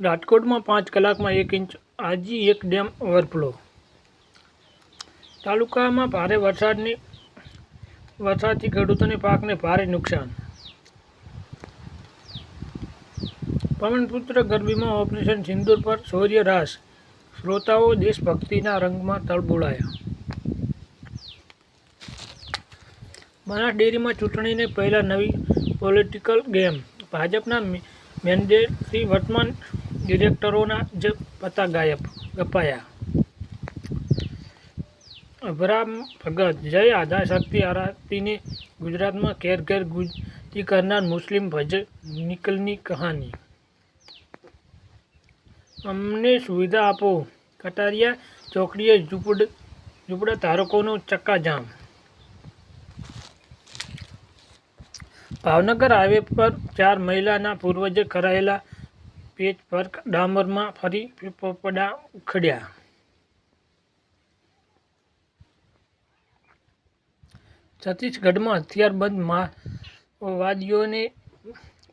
રાજકોટમાં પાંચ કલાકમાં એક ઇંચ, આજી એક ડેમ ઓવરફ્લો. તાલુકામાં ભારે વરસાદની, વરસાદથી ખેડૂતોને પાકને ભારે નુકસાન. પવનપુત્ર ગરબીમાં ઓપરેશન સિંદૂર પર શૌર્ય રાસ. શ્રોતાઓ દેશભક્તિના રંગમાં તળબોળાયા બનાસ ડેરીમાં ચૂંટણીને પહેલાં નવી પોલિટિકલ ગેમ. ભાજપના મેન્ડેટથી વર્તમાન ડિરેક્ટરોના જ પતા ગાયબ, ગપાયા. અભરામ ભગત, જય આધા શક્તિ આરતીને ગુજરાતમાં ઘેર ઘેર ગુજતી કરનાર મુસ્લિમ ભજ નિકલની કહાની. અમને સુવિધા આપો. કટારિયા ચોકડીએ ઝૂંપડ, ઝૂંપડા ધારકોનો ચક્કાજામ. ભાવનગર હાઈવે પર ચાર મહિલાના પૂર્વજે કરાયેલા પેચ પર ડામરમાં ફરી પોપડા ઉખડ્યા. છત્તીસગઢમાં હથિયારબંધ માઓવાદીઓને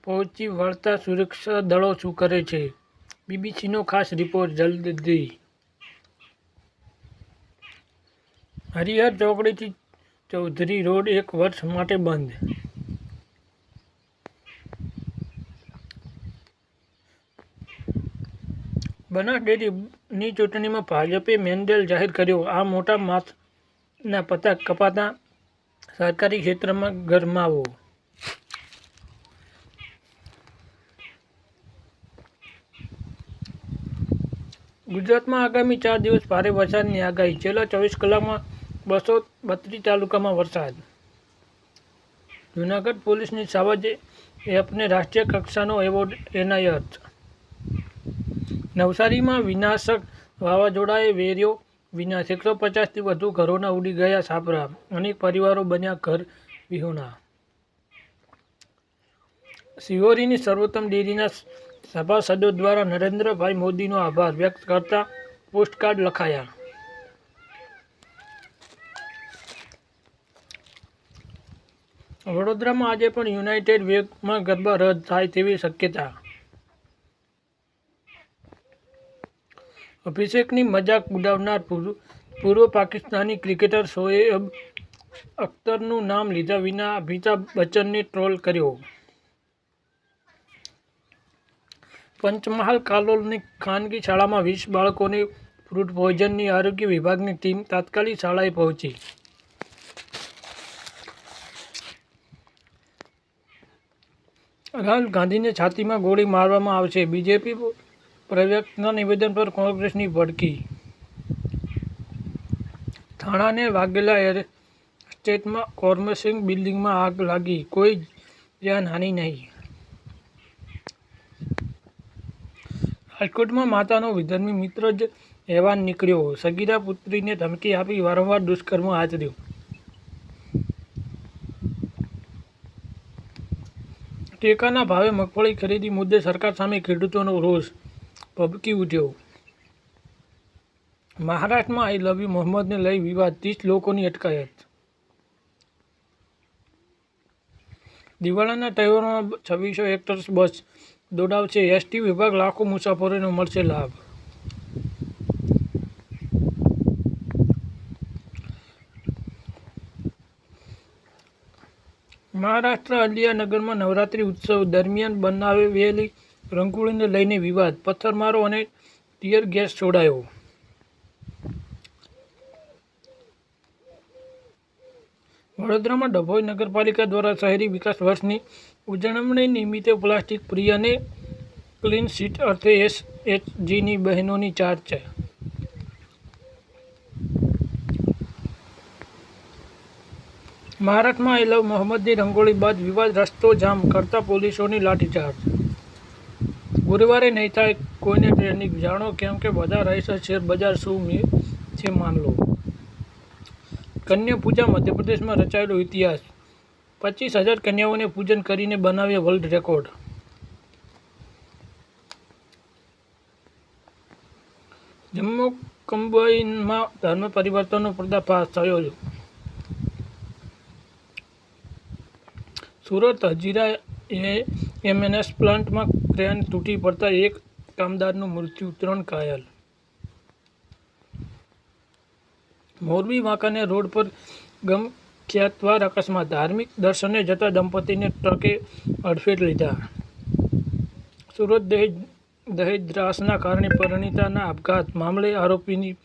પહોંચી વળતા સુરક્ષા દળો શું કરે છે? બીબીસીનો ખાસ રિપોર્ટ જલ્દી. હરિહર ચોકડીથી ચૌધરી રોડ એક વર્ષ માટે બંધ. બનાસ ડેરીની ચૂંટણીમાં ભાજપે મેન્ડેલ જાહેર કર્યો. આ મોટા માથના પતા કપાતા સરકારી ક્ષેત્રમાં ગરમાવો. ગુજરાતમાં આગામી ચાર દિવસ ભારે વરસાદની આગાહી. છેલ્લા ચોવીસ કલાકમાં બસો બત્રીસ તાલુકામાં વરસાદ. જૂનાગઢ પોલીસની સાવજ એપને રાષ્ટ્રીય કક્ષાનો એવોર્ડ એનાયત. નવસારીમાં વિનાશક વાવાઝોડાએ વેર્યો વિનાશ. એકસો પચાસથી વધુ ઘરોના ઉડી ગયા સાપરા અનેક પરિવારો બન્યા ઘર વિહોણા. શિહોરીની સર્વોત્તમ ડેરીના સભાસદો દ્વારા નરેન્દ્રભાઈ મોદીનો આભાર વ્યક્ત કરતા પોસ્ટકાર્ડ લખાયા. વડોદરામાં આજે પણ યુનાઇટેડ વેગમાં ગરબા રદ થાય તેવી શક્યતા. અભિષેકની મજાક ઉડાવનાર પૂર્વ પાકિસ્તાની ક્રિકેટર શોએબ અખ્તરનું નામ લીધા વિના અમિતાભ બચ્ચનને ટ્રોલ કર્યો. પંચમહાલ કાલોલની ખાનગી શાળામાં વીસ બાળકોને ફ્રૂટ પોઈઝનની આરોગ્ય વિભાગની ટીમ તાત્કાલિક શાળાએ પહોંચી. રાહુલ ગાંધીને છાતીમાં ગોળી મારવામાં આવશે. બીજેપી પ્રવક્તાના નિવેદન પર કોંગ્રેસની ભડકી. થાણાને વાગેલા એર સ્ટેટમાં કોર્મસિંગ બિલ્ડિંગમાં આગ લાગી. કોઈ જાનહાનિ નહીં. રાજકોટમાં માતાનો વિધર્મી મિત્ર જ હેવાન નીકળ્યો. સગીરા પુત્રીને ધમકી આપી વારંવાર દુષ્કર્મ આચર્યું. ટેકાના ભાવે મગફળી ખરીદી મુદ્દે સરકાર સામે ખેડૂતોનો રોષ. ભભકી ઉઠ્યો. મહારાષ્ટ્રમાં આઈ લવ યુ મોહમ્મદને લઈ વિવાદ, ત્રીસ લોકોની અટકાયત. દિવાળીના તહેવારોમાં છવ્વીસો હેક્ટર્સ બસ દોડાવશે. એસટી વિભાગ લાખો મુસાફરોને મળશે લાભ. મહારાષ્ટ્ર અલિયાનગરમાં નવરાત્રિ ઉત્સવ દરમિયાન બનાવેલી રંગોળીને લઈને વિવાદ, પથ્થરમારો અને ટીયર ગેસ છોડાયો. વડોદરામાં ડભોઈ નગરપાલિકા દ્વારા શહેરી વિકાસ વર્ષની ઉજવણી નિમિત્તે પ્લાસ્ટિક ફ્રી અને ક્લીન સીટ અર્થે એસ એચજીની બહેનોની ચાર્જ છે. મહારાષ્ટ્રમાં એલવ મોહમ્મદની રંગોળી બાદ વિવાદ, રસ્તો જામ કરતા પોલીસોની લાઠીચાર્જ ગુરુવારે નહીં થાય, કોઈને ટ્રેનિંગ જાણો કેમ કે બધા રહેશે શેર બજાર શું છે મામલો કન્યા પૂજા મધ્યપ્રદેશમાં રચાયેલો ઇતિહાસ. પચીસ હજાર કન્યાઓને પૂજન કરીને બનાવ્યો વર્લ્ડ રેકોર્ડ જમ્મુ કંબાઈનમાં ધર્મ પરિવર્તનનો પર્દાફાશ થયો. છે સુરત, હજીરા એ એમએનએસ પ્લાન્ટમાં ક્રેન તૂટી પડતા એક કામદારનું મૃત્યુ, ત્રણ ઘાયલ. મોરબી વાંકાને રોડ પર ગમખ્યાતવાર અકસ્માત ધાર્મિક દર્શને જતા દંપતીને ટ્રકે અડફેટ લીધા. સુરત દહેજ દહેજ દ્રાસના કારણે પરિણીતાના આપઘાત મામલે આરોપીની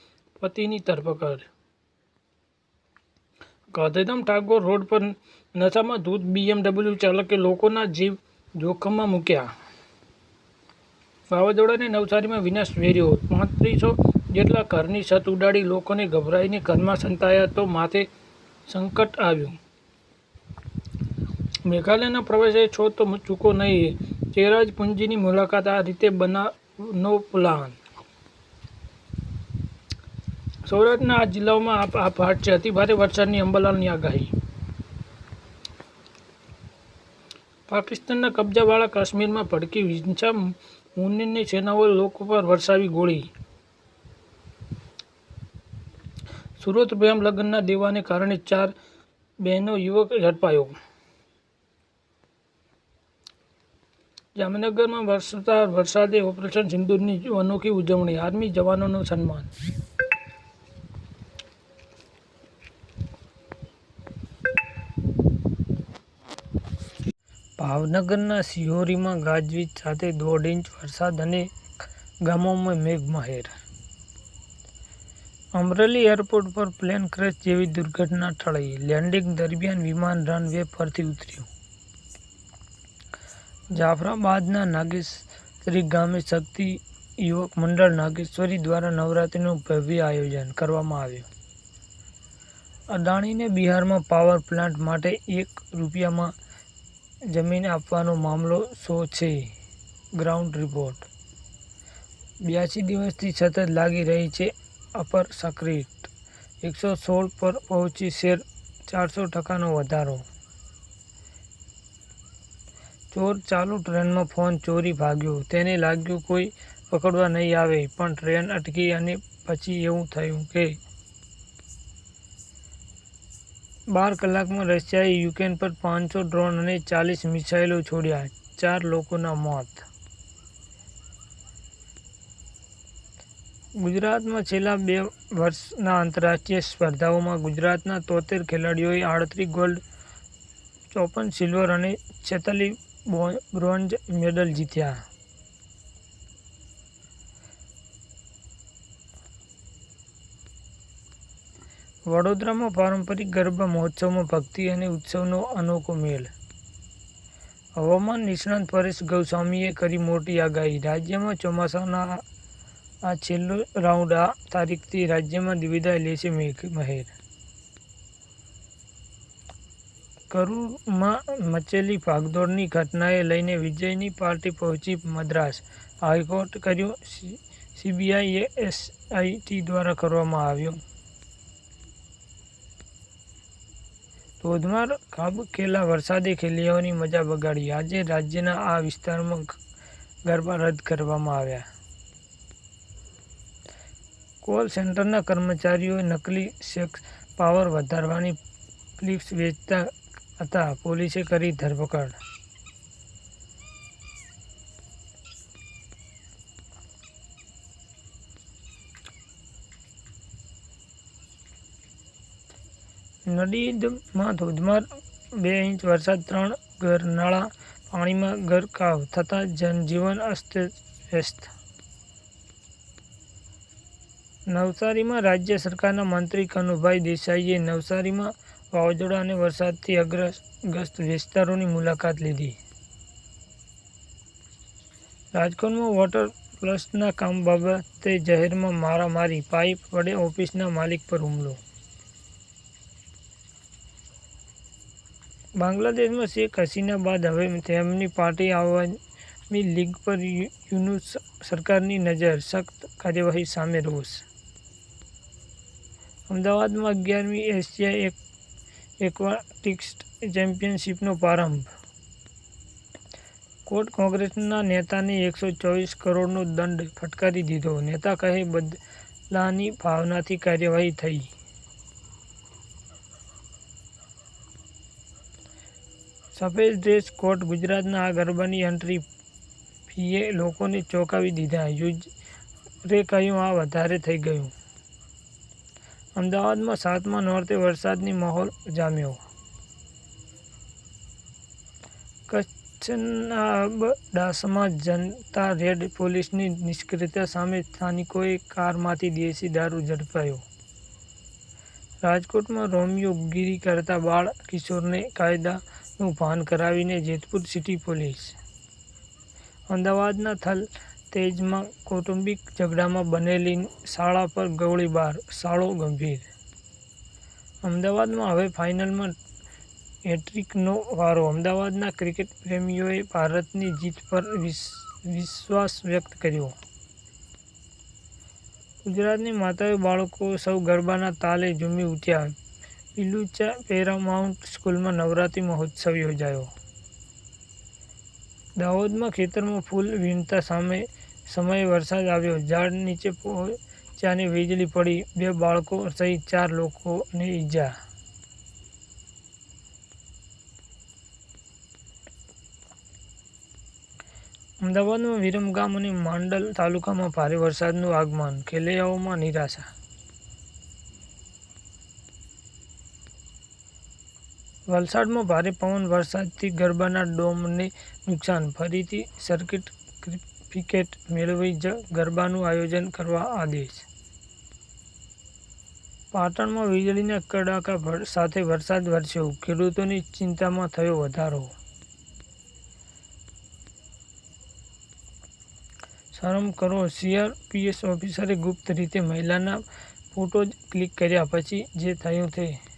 પતિની ધરપકડ. ગાંધીધામ ટાગોર રોડ પર નશામાં ધૂત બીએમડબલ્યુ ચાલકે લોકોના જીવ જોખમમાં મૂક્યા. વાવાઝોડાને નવસારીમાં વિનાશ વેર્યો. પાંત્રીસો જેટલા ઘરની છત ઉડાડી લોકોને ગભરાઈને ઘરમાં સંતાયા તો માથે સંકટ આવ્યું. મેઘાલયના પ્રવેશે છો તો ચૂકો નહીં. ચેરાજપુંજીની મુલાકાત આ રીતે બનાવનો પ્લાન. સૌરાષ્ટ્રના આ જિલ્લાઓમાં આ ભાટ છે. અતિભારે વરસાદની અંબાલાલની આગાહી. પાકિસ્તાનના કબજાવાળા કાશ્મીરમાં ભડકી હિંસા મુનિની સેનાઓએ લોકો પર વરસાવી ગોળી. સુરત પ્રેમ લગ્નના દેવાને કારણે ચાર બહેનો યુવક ઝડપાયો. જામનગરમાં વરસતા વરસાદે ઓપરેશન સિંદૂરની અનોખી ઉજવણી, આર્મી જવાનોનું સન્માન ભાવનગરના સિહોરીમાં ગાજવીજ સાથે દોઢ ઇંચ વરસાદ અને ગામોમાં મેઘમહેર. અમરેલી એરપોર્ટ પર પ્લેન ક્રેશ જેવી દુર્ઘટના ટળી લેન્ડિંગ દરમિયાન વિમાન રનવે પરથી ઉતર્યું. જાફરાબાદના નાગેશ્વરી ગામે શક્તિ યુવક મંડળ નાગેશ્વરી દ્વારા નવરાત્રિનું ભવ્ય આયોજન કરવામાં આવ્યું. અદાણીને બિહારમાં પાવર પ્લાન્ટ માટે એક રૂપિયામાં જમીન આપવાનો મામલો શો છે? ગ્રાઉન્ડ રિપોર્ટ બ્યાસી દિવસથી સતત લાગી રહી છે અપર સક્રિટ એકસો સોળ પર પહોંચી શેર ચારસો ટકાનો વધારો. ચોર ચાલુ ટ્રેનમાં ફોન ચોરી ભાગ્યો. તેને લાગ્યું કોઈ પકડવા નહીં આવે, પણ ટ્રેન અટકી અને પછી એવું થયું કે બાર કલાકમાં રશિયાએ યુક્રેન પર પાંચસો ડ્રોન અને ચાલીસ મિસાઇલો છોડ્યા. ચાર લોકોના મોત. ગુજરાતમાં છેલ્લા બે વર્ષના આંતરરાષ્ટ્રીય સ્પર્ધાઓમાં ગુજરાતના તોતેર ખેલાડીઓએ આડત્રીસ ગોલ્ડ, ચોપન સિલ્વર અને છેતાલીસ બ્રોન્ઝ મેડલ જીત્યા. વડોદરામાં પારંપરિક ગરબા, મહોત્સવમાં ભક્તિ અને ઉત્સવનો અનોખો મેળ હવામાન નિષ્ણાંત પરેશ ગૌસ્વામીએ કરી મોટી આગાહી. રાજ્યમાં ચોમાસાના આ છેલ્લો રાઉન્ડ આ તારીખથી રાજ્યમાં વિદાય લેશે મેઘમહેર કરૂરમાં મચેલી ભાગદોડની ઘટનાએ લઈને વિજયની પાર્ટી પહોંચી મદ્રાસ. હાઈકોર્ટ કર્યો સીબીઆઈ એસઆઈટી દ્વારા કરવામાં આવ્યો. ધોધમાર ખાબકેલા વરસાદે ખેલૈયાઓની મજા બગાડી. આજે રાજ્યના આ વિસ્તારમાં ગરબા રદ કરવામાં આવ્યા. કોલ સેન્ટરના કર્મચારીઓએ નકલી સેક્સ પાવર વધારવાની ફ્લિપ્સ વેચતા હતા. પોલીસે કરી ધરપકડ. નદીમાં ધોધમાર બે ઇંચ વરસાદ, ત્રણ ગરનાળા પાણીમાં ગરકાવ થતાં જનજીવન અસ્તવ્યસ્ત નવસારીમાં રાજ્ય સરકારના મંત્રી કનુભાઈ દેસાઈએ નવસારીમાં વાવાઝોડા અને વરસાદથી અગ્રસ્ત વિસ્તારોની મુલાકાત લીધી. રાજકોટમાં વોટર પ્લસના કામ બાબતે જાહેરમાં મારામારી, પાઇપ વડે ઓફિસના માલિક પર હુમલો બાંગ્લાદેશમાં શેખ હસીના બાદ હવે તેમની પાર્ટી આવામી લીગ પર યુનુસ સરકારની નજર સખ્ત કાર્યવાહી સામે રોષ. અમદાવાદમાં અગિયારમી એશિયા એક, એક્વાટિક્સ ચેમ્પિયનશિપનો પ્રારંભ. કોર્ટ કોંગ્રેસના નેતાને એકસો ચોવીસ કરોડનો દંડ ફટકારી દીધો. નેતા કહે, બદલાની ભાવનાથી કાર્યવાહી થઈ. સફેદ ડ્રેસ કોડ ગુજરાતના આ ગરબાની એન્ટ્રી ફીએ લોકોને ચોંકાવી દીધા. યુઝરે કહ્યું, આ વધારે થઈ ગયું. અમદાવાદમાં સાતમા નોરતે વરસાદની માહોલ જામ્યો. કચ્છના અબડાસામાં જનતા રેડ પોલીસની નિષ્ક્રિયતા સામે સ્થાનિકોએ કારમાંથી દેશી દારૂ ઝડપાયો. રાજકોટમાં રોમિયો ગીરી કરતા બાળ કિશોરને કાયદાનું ભાન કરાવીને જેતપુર સિટી પોલીસ અમદાવાદના થલ તેજમાં કૌટુંબિક ઝઘડામાં બનેલી શાળા પર ગોળીબાર શાળો ગંભીર. અમદાવાદમાં હવે ફાઇનલમાં હેટ્રિકનો વારો. અમદાવાદના ક્રિકેટ પ્રેમીઓએ ભારતની જીત પર વિશ્વાસ વ્યક્ત કર્યો. ગુજરાતની માતાઓ બાળકો સૌ ગરબાના તાલે ઝૂમી ઉઠ્યા. પિલુચા પેરામાઉન્ટ સ્કૂલમાં નવરાત્રિ મહોત્સવ યોજાયો. દાહોદમાં ખેતરમાં ફૂલ વીણતા સામે સમયે વરસાદ આવ્યો. ઝાડ નીચે પહોંચ્યાને વીજળી પડી. બે બાળકો સહિત ચાર લોકોને ઈજા. અમદાવાદમાં વિરમગામ અને માંડલ તાલુકામાં ભારે વરસાદનું આગમન. ખેલૈયાઓમાં નિરાશા વલસાડમાં ભારે પવન, વરસાદથી ગરબાના ડોમને નુકસાન. ફરીથી સર્કિટ ક્રિફિકેટ મેળવી જ ગરબાનું આયોજન કરવા આદેશ. પાટણમાં વીજળીના કડાકા સાથે વરસાદ વરસ્યો. ખેડૂતોની ચિંતામાં થયો વધારો. શરમ કરો સીઆરપીએસ ઓફિસરે ગુપ્ત રીતે મહિલાના ફોટો ક્લિક કર્યા પછી જે થયું તે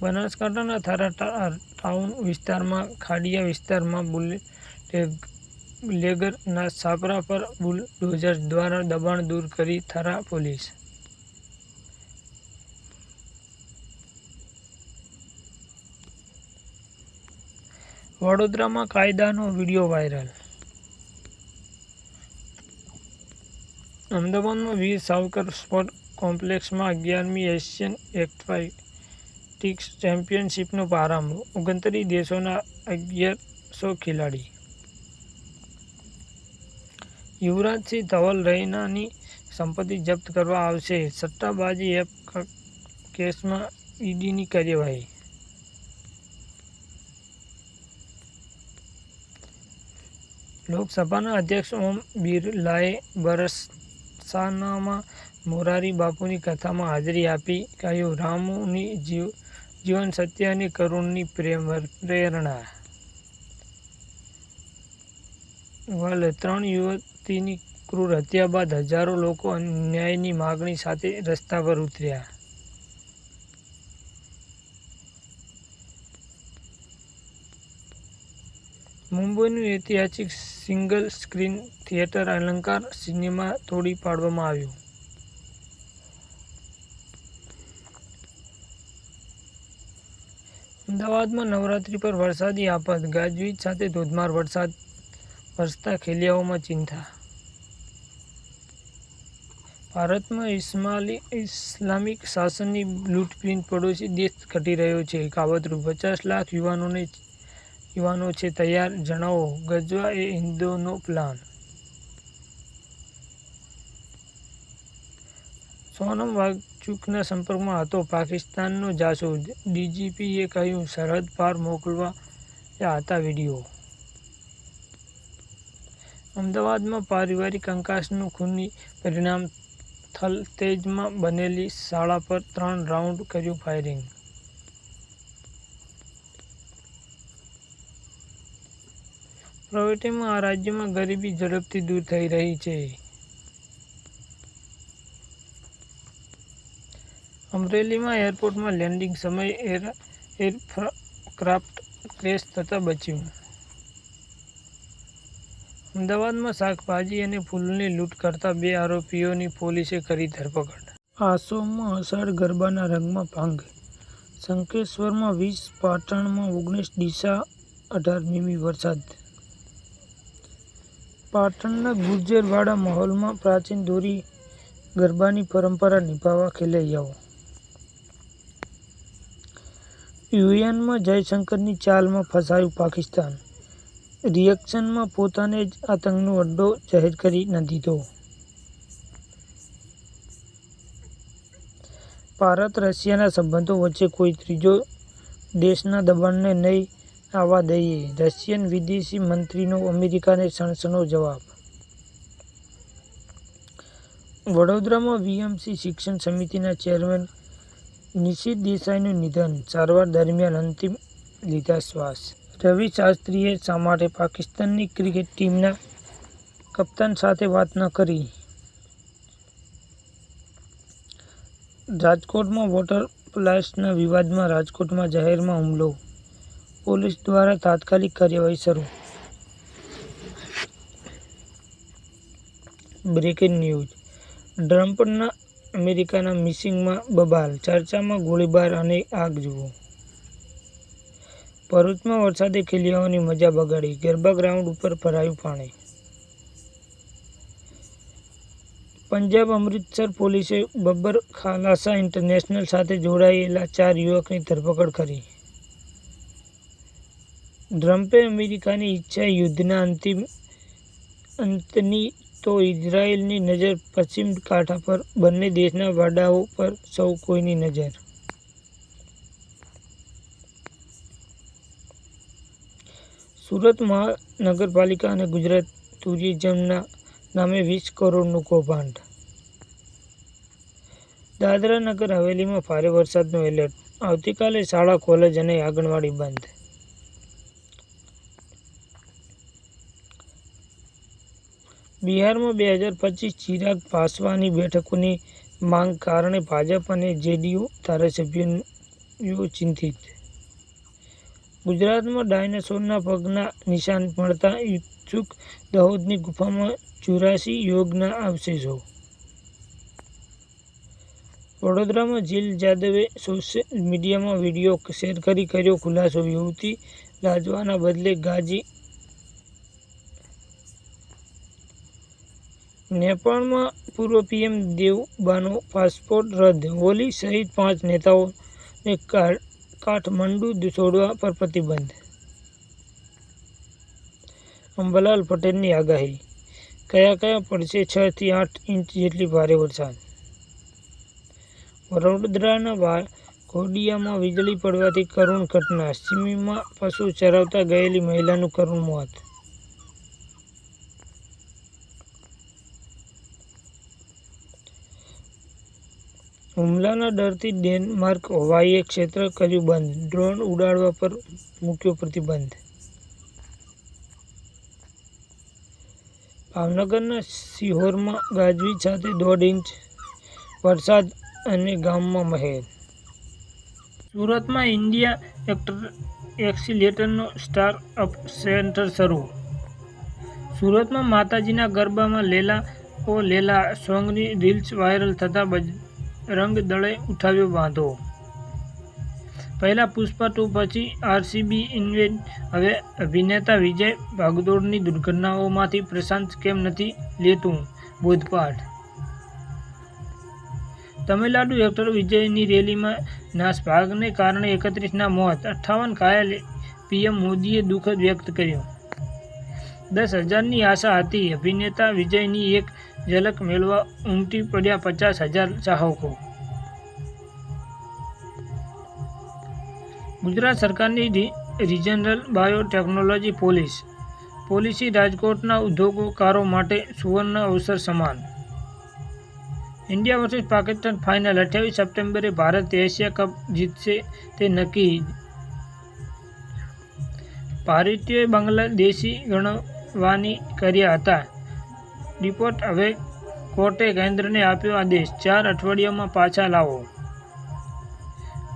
બનાસકાંઠાના થારા ટાઉન વિસ્તારમાં, ખાડિયા વિસ્તારમાં બુલેગરના છાપરા પર બુલડોઝર દ્વારા દબાણ દૂર કરી થરા પોલીસ. વડોદરામાં કાયદાનો વીડિયો વાયરલ. અમદાવાદમાં વીર સાવરકર સ્પોર્ટ કોમ્પ્લેક્સમાં અગિયારમી એશિયન એથ્લેટિક્સ ચેમ્પિયનશિપનો પ્રારંભ. ઓગણત્રીસ દેશોના અગિયારસો ખેલાડી. યુવરાજસિંહ ધવલ રૈનાની સંપત્તિ જપ્ત કરવા આવશે. સટ્ટાબાજી એપ કેસમાં ઈડીની કાર્યવાહી. લોકસભાના અધ્યક્ષ ઓમ બિરલાએ બરસાનામાં મોરારી બાપુની કથામાં હાજરી આપી કહ્યું, રામુની જીવન સત્ય અને કરુણની પ્રેરણા. વાલે, ત્રણ યુવતીની ક્રૂર હત્યા બાદ હજારો લોકો ન્યાયની માગણી સાથે રસ્તા પર ઉતર્યા. મુંબઈનું ઐતિહાસિક single screen theatre Alankar cinema તોડી પાડવામાં આવ્યું. અમદાવાદમાં નવરાત્રી પર વરસાદી આફત, ગાજવીજ સાથે ધોધમાર વરસાદ, વરસતા ખેલિયાઓમાં ચિંતા. ભારતમાં ઇસ્માલી, ઇસ્લામિક શાસનની બ્લુટપ્રિન્ટ પડોશી દેશ ઘટી રહ્યો છે. કાવતરું, પચાસ લાખ યુવાનોને, યુવાનો છે તૈયાર. જણાવો, ગજવા એ હિન્દુનો પ્લાન સોનમ વાગચુકના સંપર્કમાં હતો. પાકિસ્તાનનો જાસૂસ ડીજીપીએ કહ્યું, સરહદ પાર મોકલવાયા હતા વીડિયો? અમદાવાદમાં પારિવારિક કંકાસનું ખૂની પરિણામ થલતેજમાં બનેલી શાળા પર ત્રણ રાઉન્ડ કર્યું ફાયરિંગ. પ્રવૃત્તિમાં આ રાજ્યમાં ગરીબી ઝડપથી દૂર થઈ રહી છે. અમરેલીમાં એરપોર્ટમાં લેન્ડિંગ સમયે એર, એરક્રાફ્ટ ક્રેશ થતાં બચ્યું. અમદાવાદમાં શાકભાજી અને ફૂલની લૂંટ કરતા બે આરોપીઓની પોલીસે કરી ધરપકડ. આસોમમાં અષાઢ ગરબાના રંગમાં ભાંગ. શંકેશ્વરમાં વીસ, પાટણમાં ઓગણીસ, ડીસા અઢાર મીમી વરસાદ. પાટણના ગુર્જરવાડા માહોલમાં પ્રાચીન દોરી ગરબાની પરંપરા નિભાવવા ખેલૈયાઓ. યુએનમાં જયશંકરની ચાલમાં ફસાયું પાકિસ્તાન. રિએક્શનમાં પોતાને જ આતંકનો અડ્ડો જાહેર કરી ન દીધો. ભારત, રશિયાના સંબંધો વચ્ચે કોઈ ત્રીજો દેશના દબાણને નહીં આવવા દઈએ. રશિયન વિદેશી મંત્રીનો અમેરિકાને સણસનો જવાબ. વડોદરામાં વીએમસી શિક્ષણ સમિતિના ચેરમેન નિશિત દેસાઈનું નિધન સારવાર દરમિયાન અંતિમ લીધા શ્વાસ. રવિ શાસ્ત્રીએ શા માટે પાકિસ્તાનની ક્રિકેટ ટીમના કપ્તાન સાથે વાત ન કરી. રાજકોટમાં વોટર પ્લાસ્ટના વિવાદમાં રાજકોટમાં જાહેરમાં હુમલો. પોલીસ દ્વારા તાત્કાલિક કાર્યવાહી શરૂ. Breaking news. ટ્રમ્પના અમેરિકાના મિસિંગમાં બબાલ, ચર્ચામાં ગોળીબાર અને આગ જુઓ. ભરૂચમાં વરસાદે ખેલિયાઓની મજા બગાડી, ગરબા ગ્રાઉન્ડ ઉપર ભરાયું પાણી. પંજાબ અમૃતસર પોલીસે બબ્બર ખાલાસા ઇન્ટરનેશનલ સાથે જોડાયેલા ચાર યુવકની ધરપકડ કરી. ટ્રમ્પે અમેરિકાની ઈચ્છા યુદ્ધના અંતિમ અંતની તો ઇઝરાયેલની નજર પશ્ચિમ કાંઠા પર બંને દેશના વાડાઓ પર સૌ કોઈની નજર. સુરત મહાનગરપાલિકા અને ગુજરાત ટુરિઝમના નામે વીસ કરોડનું કૌભાંડ. દાદરા નગર હવેલીમાં ભારે વરસાદનો એલર્ટ. આવતીકાલે શાળા, કોલેજ અને આંગણવાડી બંધ. બિહારમાં બે હજાર પચીસ ચિરાગ પાસવાની બેઠકોની માંગ કારણે ભાજપ અને જેડીયુ ધારાસભ્યો ચિંતિત. ગુજરાતમાં ડાયનાસોરના પગના નિશાન મળતા ઇચ્છુક દાહોદની ગુફામાં ચોરાસી યોગના અવશેષો. વડોદરામાં જીલ જાદવે સોશિયલ મીડિયામાં વીડિયો શેર કરી કર્યો ખુલાસો. યુવતી લાજવાના બદલે ગાજી નેપાળમાં પૂર્વ પીએમ દેવબાનો પાસપોર્ટ રદ, હોલી સહિત પાંચ નેતાઓને કાઠમંડુ છોડવા પર પ્રતિબંધ. અંબાલાલ પટેલની આગાહી, કયા કયા પડશે છ થી આઠ ઇંચ જેટલી ભારે વરસાદ? વડોદરાના ઘોડિયામાં વીજળી પડવાથી કરુણ ઘટના સિમીમાં પશુ ચરાવતા ગયેલી મહિલાનું કરુણ મોત. હુમલાના ડરથી ડેનમાર્ક હવાઈ ક્ષેત્ર કર્યું બંધ. ડ્રોન ઉડાડવા પર મૂક્યો પ્રતિબંધ. ભાવનગરના સિહોરમાં ગાજવીજ સાથે દોઢ ઇંચ વરસાદ અને ગામમાં મહેર. સુરતમાં ઇન્ડિયા એક્ટર એક્સિલેટરનો સ્ટાર્ટ અપ સેન્ટર શરૂ. સુરતમાં માતાજીના ગરબામાં લેલા ઓ લેલા સોંગની રીલ્સ વાયરલ થતાં બજરંગ દળે ઉઠાવ્યો વાંધો. પહેલા પુષ્પા ટુ પછી આરસીબી ઇન્વેન. હવે અભિનેતા વિજય ભાગદોડની દુર્ઘટનાઓમાંથી પ્રશાંત કેમ નથી લેતું? બોધપાઠ. તમિલનાડુ એક્ટર વિજયની રેલીમાં નાસભાગને કારણે એકત્રીસના મોત. અઠ્ઠાવન ઘાયલ પીએમ મોદીએ દુઃખ વ્યક્ત કર્યું. દસ હજારની આશા હતી. અભિનેતા વિજયની એક ઝલક મેળવા ઉમટી પડ્યા પચાસ હજાર ચાહકો. ગુજરાત સરકારની રિજનરલ બાયોટેકનોલોજી પોલીસ. પોલિસી રાજકોટના ઉદ્યોગકારો માટે સુવર્ણ અવસર સમાન. ઇન્ડિયા વર્સિસ પાકિસ્તાન ફાઇનલ, અઠ્યાવીસ સપ્ટેમ્બરે ભારત એશિયા કપ જીતશે તે નક્કી. ભારતીય બાંગ્લાદેશી ગણવાની કર્યા હતા. રિપોર્ટ હવે કોર્ટે કેન્દ્રને આપ્યો આદેશ. ચાર અઠવાડિયામાં પાછા લાવો.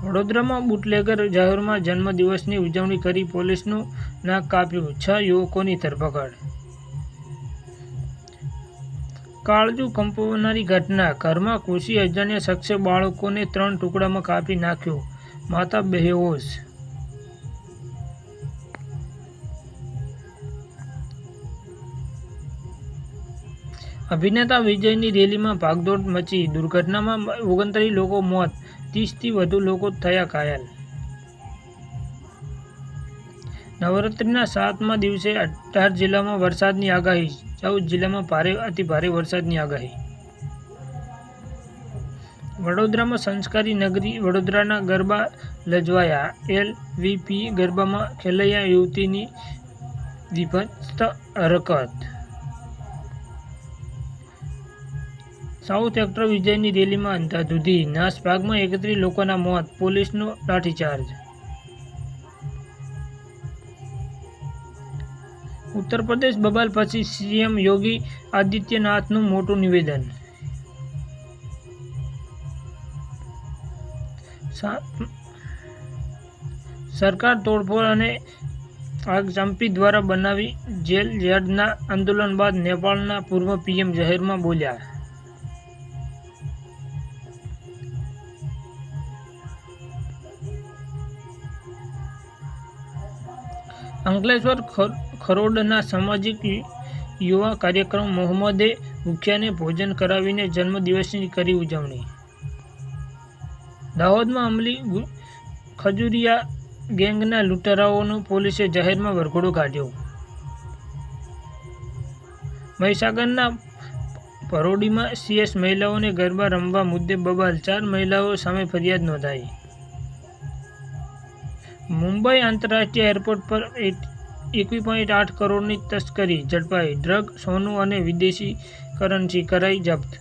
વડોદરામાં બુટલેગર જાહેરમાં જન્મદિવસની ઉજવણી કરી પોલીસનું નાક કાપ્યું. છ યુવકોની ધરપકડ. કાળજુ કંપાવનારી ઘટના. ઘરમાં કૃષિ અજાણ્યા શખ્સે બાળકોને ત્રણ ટુકડામાં કાપી નાખ્યો. માતા બેહોશ. અભિનેતા વિજયની રેલીમાં ભાગદોડ મચી દુર્ઘટનામાં ઓગણત્રીસ લોકો મોત, ત્રીસથી વધુ લોકો થયા ઘાયલ. નવરાત્રિના સાતમા દિવસે અઢાર જિલ્લામાં વરસાદની આગાહી, ચૌદ જિલ્લામાં ભારે, અતિ ભારે વરસાદની આગાહી. વડોદરામાં સંસ્કારી નગરી વડોદરાના ગરબા લજવાયા. એલ વીપી ગરબામાં ખેલૈયા યુવતીની વિભત્સ હરકત સાઉથ એક્ટર વિજયની રેલીમાં અંધાધૂંધી, નાસભાગમાં એકત્રીસ લોકોના મોત, પોલીસનો લાઠીચાર્જ. ઉત્તર પ્રદેશ બબાલ પછી સીએમ યોગી આદિત્યનાથનું મોટું નિવેદન. સરકાર તોડફોડ અને આગચંપી દ્વારા બનાવી જેલ યાર્ડના આંદોલન બાદ નેપાળના પૂર્વ પીએમ જાહેરમાં બોલ્યા. અંકલેશ્વર ખરોડના સામાજિક યુવા કાર્યક્રમ મોહમ્મદે ભૂખ્યાને ભોજન કરાવીને જન્મદિવસની કરી ઉજવણી. દાહોદમાં અમલી ખજુરિયા ગેંગના લૂંટારાઓનો પોલીસે જાહેરમાં વરઘોડો કાઢ્યો. મહીસાગરના પરોડીમાં સીએસ મહિલાઓને ગરબા રમવા મુદ્દે બબાલ, ચાર મહિલાઓ સામે ફરિયાદ નોંધાઈ. મુંબઈ આંતરરાષ્ટ્રીય એરપોર્ટ પર એકવી પોઈન્ટ આઠ કરોડની તસ્કરી, ઝડપાઈ, ડ્રગ, સોનું અને વિદેશી કરન્સી કરાઈ જપ્ત.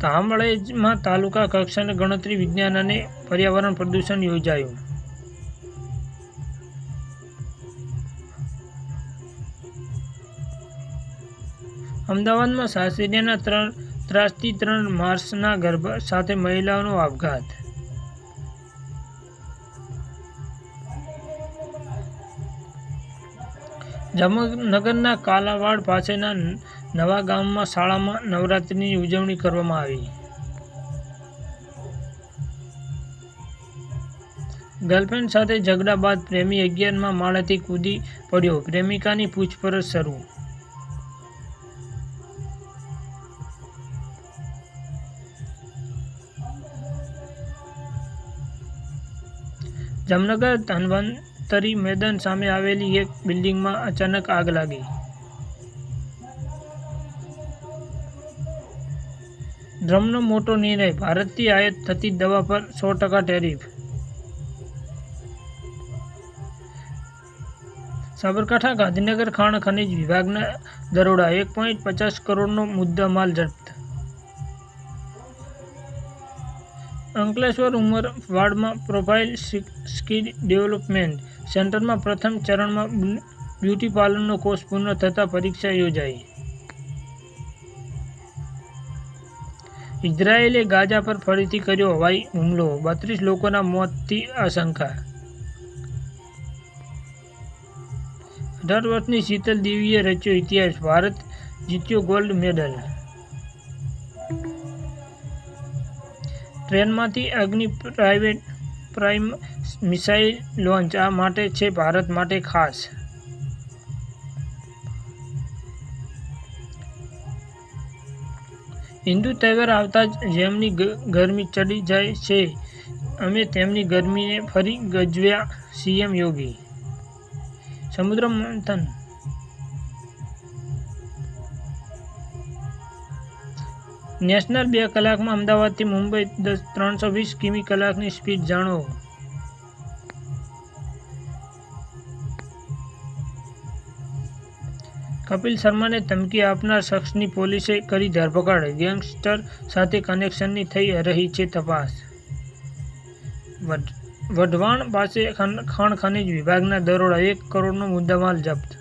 તામળેજમાં તાલુકા કક્ષાની ગણતરી વિજ્ઞાન અને પર્યાવરણ પ્રદૂષણ યોજાયું. અમદાવાદમાં સાસરિયાના ત્રણ, ત્રાસથી ત્રણ માર્ચના ગર્ભ સાથે મહિલાઓનો આપઘાત. જામનગરના કાલાવાડ પાસેના નવા ગામમાં શાળામાં નવરાત્રિની ઉજવણી કરવામાં આવી. ગર્લફ્રેન્ડ સાથે ઝઘડા બાદ પ્રેમી અગિયારમાં માળાથી કૂદી પડ્યો. પ્રેમિકાની પૂછપરછ શરૂ જામનગર ધન્વંતરી મેદાન સામે આવેલી એક બિલ્ડિંગમાં અચાનક આગ લાગી. ડ્રમનો મોટો નિર્ણય ભારતથી આયાત થતી દવા પર સો ટકા ટેરિફ. સાબરકાંઠા ગાંધીનગર ખાણ ખનીજ વિભાગના દરોડા, એક પોઈન્ટ પચાસ કરોડનો મુદ્દામાલ જપ્ત અંકલેશ્વર ઉમરવાડમાં પ્રોફાઇલ સ્કિલ ડેવલપમેન્ટ સેન્ટરમાં પ્રથમ ચરણમાં બ્યુ- બ્યુટી પાર્લરનો કોર્સ પૂર્ણ થતાં પરીક્ષા યોજાઈ. ઇઝરાયેલે ગાઝા પર ફરીથી કર્યો હવાઈ હુમલો, બત્રીસ લોકોના મોતથી આશંકા. અઢાર વર્ષની શીતલ દેવીએ રચ્યો ઇતિહાસ, ભારત જીત્યો ગોલ્ડ મેડલ ટ્રેનમાંથી અગ્નિ પ્રાઇવેટ પ્રાઇમ મિસાઇલ લોન્ચ આ માટે છે ભારત માટે ખાસ. હિન્દુ તહેવાર આવતા જ જેમની ગરમી ચડી જાય છે, અમે તેમની ગરમીને ફરી ગજવ્યા સીએમ યોગી. સમુદ્ર મંથન નેશનલ બે કલાકમાં અમદાવાદથી મુંબઈ દસ, ત્રણસો વીસ કિમી કલાકની સ્પીડ જાણો. કપિલ શર્માને ધમકી આપનાર શખ્સની પોલીસે કરી ધરપકડ. ગેંગસ્ટર સાથે કનેક્શનની થઈ રહી છે તપાસ. વઢવાણ પાસે ખાણ ખનીજ વિભાગના દરોડા એક કરોડનો મુદ્દામાલ જપ્ત